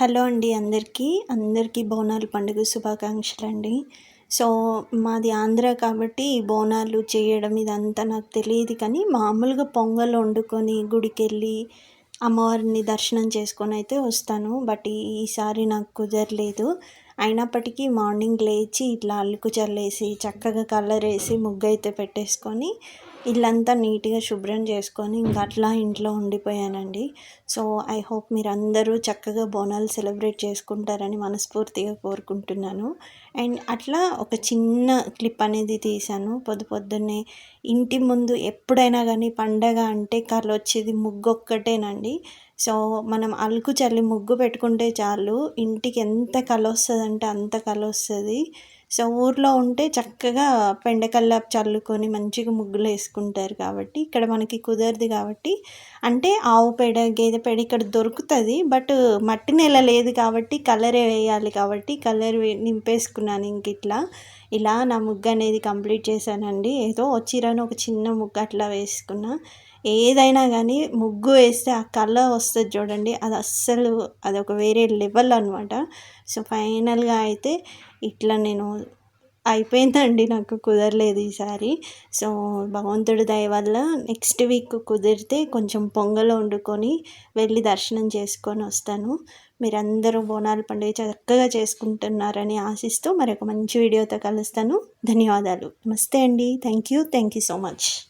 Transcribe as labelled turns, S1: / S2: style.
S1: Hello అండి అందరికీ. అందరికీ బోనాలు పండుగ శుభాకాంక్షలు అండి సో మాది ఆంధ్ర కాబట్టి బోనాలు చేయడం ఇదంతా నాకు తెలియదు కానీ మామూలుగా పొంగల్ వండుకొని గుడికి వెళ్ళి అమ్మవారిని దర్శనం చేసుకొని అయితే వస్తాను. బట్ ఈసారి నాకు కుదరలేదు. అయినప్పటికీ మార్నింగ్ లేచి ఇట్లా అల్లుకు చల్లేసి చక్కగా కలర్ వేసి ముగ్గు అయితే పెట్టేసుకొని ఇల్లంతా నీట్గా శుభ్రం చేసుకొని ఇంకా అట్లా ఇంట్లో ఉండిపోయానండి. సో ఐ హోప్ మీరు అందరూ చక్కగా బోనాలు సెలబ్రేట్ చేసుకుంటారని మనస్ఫూర్తిగా కోరుకుంటున్నాను. అండ్ అట్లా ఒక చిన్న క్లిప్ అనేది తీశాను. పొద్దు పొద్దున్నే ఇంటి ముందు ఎప్పుడైనా కానీ పండగ అంటే కళ్ళు వచ్చేది ముగ్గు ఒక్కటేనండి సో మనం అలుకు చల్లి ముగ్గు పెట్టుకుంటే చాలు ఇంటికి ఎంత కళ వస్తుందంటే అంత కళ వస్తుంది. సో ఊర్లో ఉంటే చక్కగా పెండకల్లాపు చల్లుకొని మంచిగా ముగ్గులు వేసుకుంటారు కాబట్టి ఇక్కడ మనకి కుదరదు కాబట్టి. అంటే ఆవు పేడ గేదె పేడ ఇక్కడ దొరుకుతుంది బట్ మట్టి నేల లేదు కాబట్టి కలరే వేయాలి కాబట్టి కలర్ నింపేసుకున్నాను ఇంక ఇట్లా. ఇలా నా ముగ్గు అనేది కంప్లీట్ చేశానండి. ఏదో వచ్చిరని ఒక చిన్న ముగ్గు అట్లా వేసుకున్నా. ఏదైనా కానీ ముగ్గు వేస్తే ఆ కలర్ వస్తుంది చూడండి. అది అస్సలు అది ఒక వేరే లెవెల్ అనమాట సో ఫైనల్గా అయితే ఇట్లా నేను అయిపోయిందండి నాకు కుదరలేదు ఈసారి. సో భగవంతుడి దయ వల్ల నెక్స్ట్ వీక్ కుదిరితే కొంచెం పొంగల్ వండుకొని వెళ్ళి దర్శనం చేసుకొని వస్తాను. మీరందరూ బోనాల పండుగ చక్కగా చేసుకుంటున్నారని ఆశిస్తూ మరొక మంచి వీడియోతో కలుస్తాను. ధన్యవాదాలు. నమస్తే అండి. Thank you. Thank you so much.